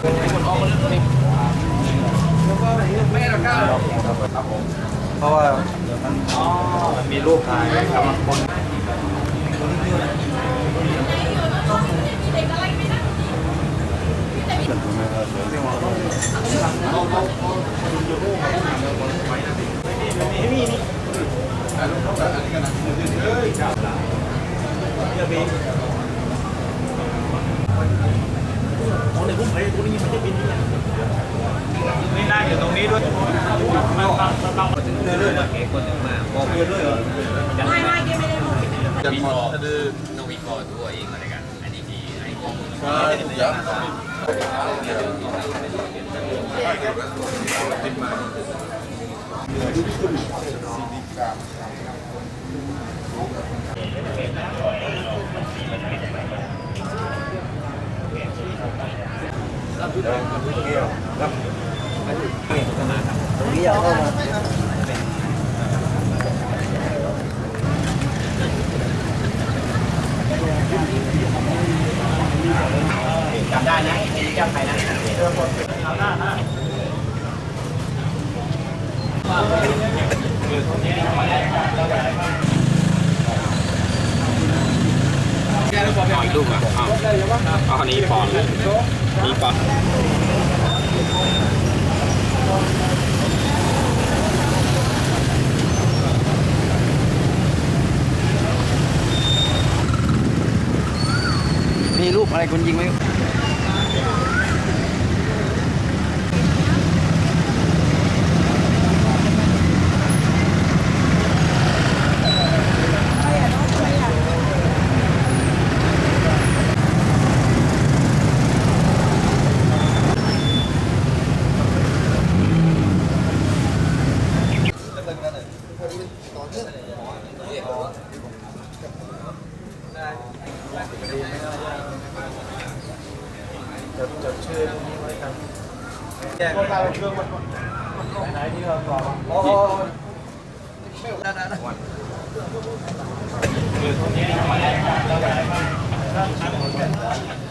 เพราะว่ามันมีรูปถ่ายกำลังคนไม่มีนี่ นั่งอยู่ตรงนี้ด้วยไม่ไม่แกไม่ได้พูดจะหมดน้องวิเคราะห์ตัวเองอะไรกันอันนี้ที่ไอ้ของใช่ยับ จำได้นะมีแก้วไทยนะเอาอี ปอนลูกอะเอาเอาอันนี้ปอนเลยนี่ปอนมีรูปอะไรคุณยิงไหม จดจดชื่อตรงนี้ไว้ครับแยกเราเครื่องมันไหนที่เราต่อโอ้โหไม่ได้นะเ